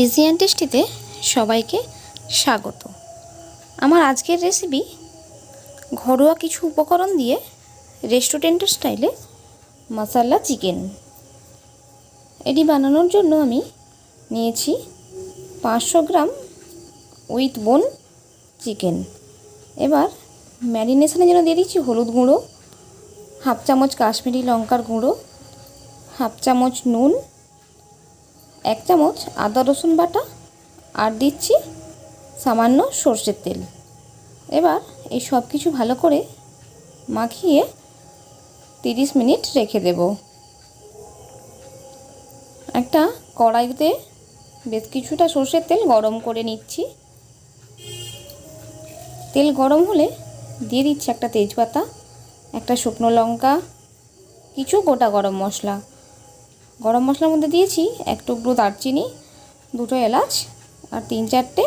Easy and টেস্টিতে সবাইকে স্বাগত। আমার আজকের রেসিপি ঘরোয়া কিছু উপকরণ দিয়ে রেস্টুরেন্টের স্টাইলে মশালা চিকেন এটি বানানোর জন্য আমি নিয়েছি পাঁচশো গ্রাম উইথ বোন চিকেন এবার ম্যারিনেশনের জন্য দিয়ে দিচ্ছি হলুদ গুঁড়ো, হাফ চামচ কাশ্মীরি লঙ্কার গুঁড়ো, হাফ চামচ নুন এক চামচ আদা রসুন বাটা আর দিচ্ছি সামান্য সর্ষের তেল। এবার এই সব কিছু ভালো করে মাখিয়ে তিরিশ মিনিট রেখে দেব। একটা কড়াইতে বেশ কিছুটা সর্ষের তেল গরম করে নিচ্ছি। তেল গরম হলে দিয়ে দিচ্ছি একটা তেজপাতা, একটা শুকনো লঙ্কা, কিছু গোটা গরম মশলা। গরম মশলার মধ্যে দিয়েছি এক টুকরো দারচিনি, দুটো এলাচ আর তিন চারটে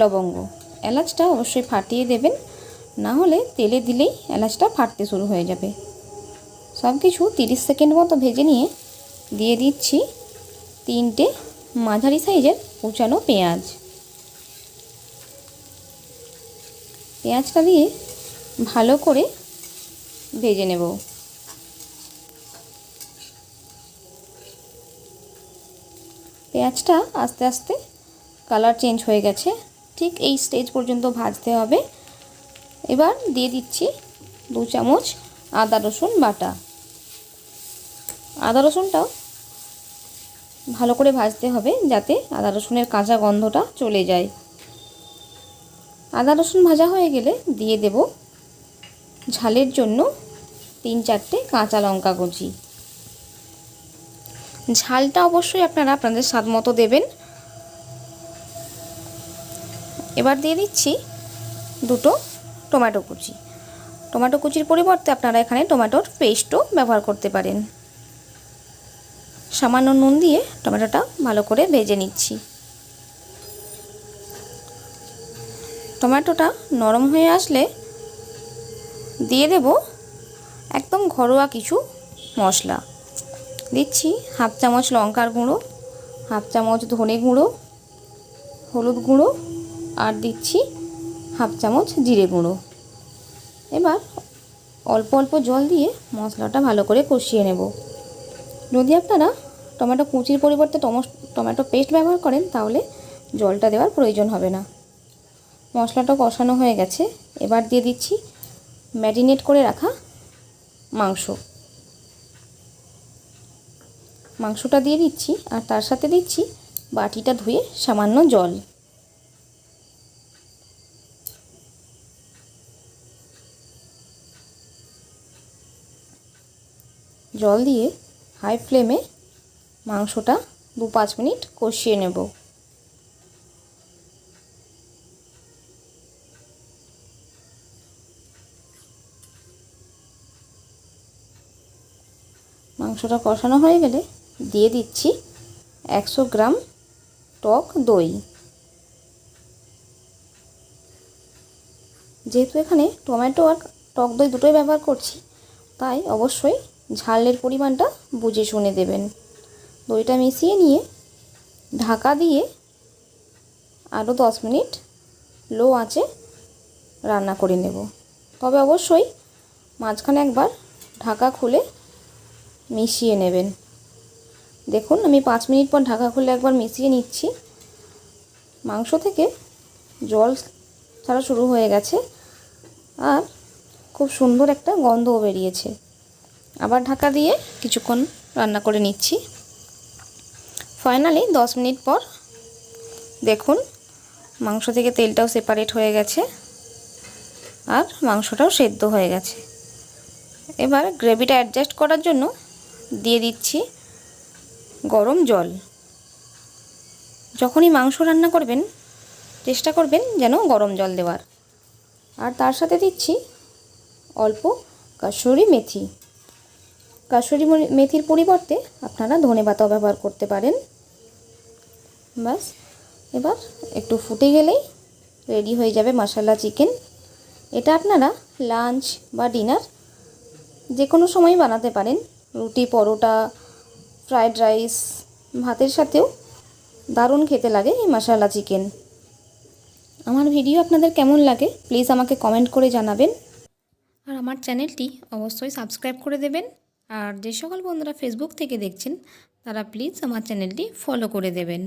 লবঙ্গ। এলাচটা অবশ্যই ফাটিয়ে দেবেন, না হলে তেলে দিলেই এলাচটা ফাটতে শুরু হয়ে যাবে। সব কিছু তিরিশ সেকেন্ড মতো ভেজে নিয়ে দিয়ে দিচ্ছি তিনটে মাঝারি সাইজের কুচানো পেঁয়াজ। পেঁয়াজটা দিয়ে ভালো করে ভেজে নেব। পেঁয়াজটা আস্তে আস্তে কালার চেঞ্জ হয়ে গেছে। ঠিক এই স্টেজ পর্যন্ত ভাজতে হবে। এবার দিয়ে দিচ্ছি দু চামচ আদা, রসুন বাটা। আদা, রসুনটাও ভালো করে ভাজতে হবে যাতে আদা, রসুনের কাঁচা গন্ধটা চলে যায়। আদা, রসুন ভাজা হয়ে গেলে দিয়ে দেব ঝালের জন্য তিন চারটে কাঁচা লঙ্কা কুচি। ঝালটা অবশ্যই আপনারা আপনাদের স্বাদ মতো দেবেন। এবার দিয়ে দিচ্ছি দুটো টমেটো কুচি। টমেটো কুচির পরিবর্তে আপনারা এখানে টমেটোর পেস্টও ব্যবহার করতে পারেন। সামান্য নুন দিয়ে টমেটোটা ভালো করে ভেজে নিচ্ছি। টমেটোটা নরম হয়ে আসলে দিয়ে দেব একদম ঘরোয়া কিছু মশলা। দিচ্ছি, হাফ চামচ লঙ্কার গুঁড়ো, হাফ চামচ ধনে গুঁড়ো, হলুদ গুঁড়ো, আর দিচ্ছি হাফ চামচ জিরে গুঁড়ো। এবার অল্প অল্প জল দিয়ে মশলাটা ভালো করে কষিয়ে নেব। যদি আপনারা টমেটো কুচির পরিবর্তে টমেটো পেস্ট ব্যবহার করেন, তাহলে জলটা দেওয়ার প্রয়োজন হবে না। মশলাটা কষানো হয়ে গেছে। এবার দিয়ে দিচ্ছি ম্যারিনেট করে রাখা মাংস। মাংসটা দিয়ে দিচ্ছি আর তার সাথে দিচ্ছি বাটিটা ধুয়ে সামান্য জল। জল দিয়ে হাই ফ্লেমে মাংসটা দু পাঁচ মিনিট কষিয়ে নেব। মাংসটা কষানো হয়ে গেলে দিয়ে দিচ্ছি একশো গ্রাম টক দই। যেহেতু এখানে টমেটো আর টক দই দুটোই ব্যবহার করছি, তাই অবশ্যই ঝালের পরিমাণটা বুঝে শুনে দেবেন। দইটা মিশিয়ে নিয়ে ঢাকা দিয়ে আরও দশ মিনিট লো আঁচে রান্না করে নেব। তবে অবশ্যই মাঝখানে একবার ঢাকা খুলে মিশিয়ে নেবেন। দেখুন, আমি পাঁচ মিনিট পর ঢাকা খুলে একবার মিশিয়ে নিচ্ছি। মাংস থেকে জল ছাড়া শুরু হয়ে গেছে আর খুব সুন্দর একটা গন্ধও বেরিয়েছে। আবার ঢাকা দিয়ে কিছুক্ষণ রান্না করে নিচ্ছি। ফাইনালি দশ মিনিট পর দেখুন, মাংস থেকে তেলটাও সেপারেট হয়ে গেছে আর মাংসটাও সেদ্ধ হয়ে গেছে। এবার গ্রেভিটা অ্যাডজাস্ট করার জন্য দিয়ে দিচ্ছি গরম জল। যখনই মাংস রান্না করবেন, চেষ্টা করবেন যেন গরম জল দেওয়ার। আর তার সাথে দিচ্ছি অল্প কাসুরি মেথি। কাসুরি মেথির পরিবর্তে আপনারা ধনে পাতাও ব্যবহার করতে পারেন। বাস এবার একটু ফুটে গেলেই রেডি হয়ে যাবে মশালা চিকেন। এটা আপনারা লাঞ্চ বা ডিনার যে কোনো সময় বানাতে পারেন। রুটি, পরোটা ফ্রায়েড রাইস, ভাতের সাথেও দারুণ খেতে লাগে এই মশালা চিকেন। আমার ভিডিও আপনাদের কেমন লাগে প্লিজ আমাকে কমেন্ট করে জানাবেন। আর আমার চ্যানেলটি অবশ্যই সাবস্ক্রাইব করে দেবেন। আর যে সকল বন্ধুরা ফেসবুক থেকে দেখছেন, তারা প্লিজ আমার চ্যানেলটি ফলো করে দেবেন।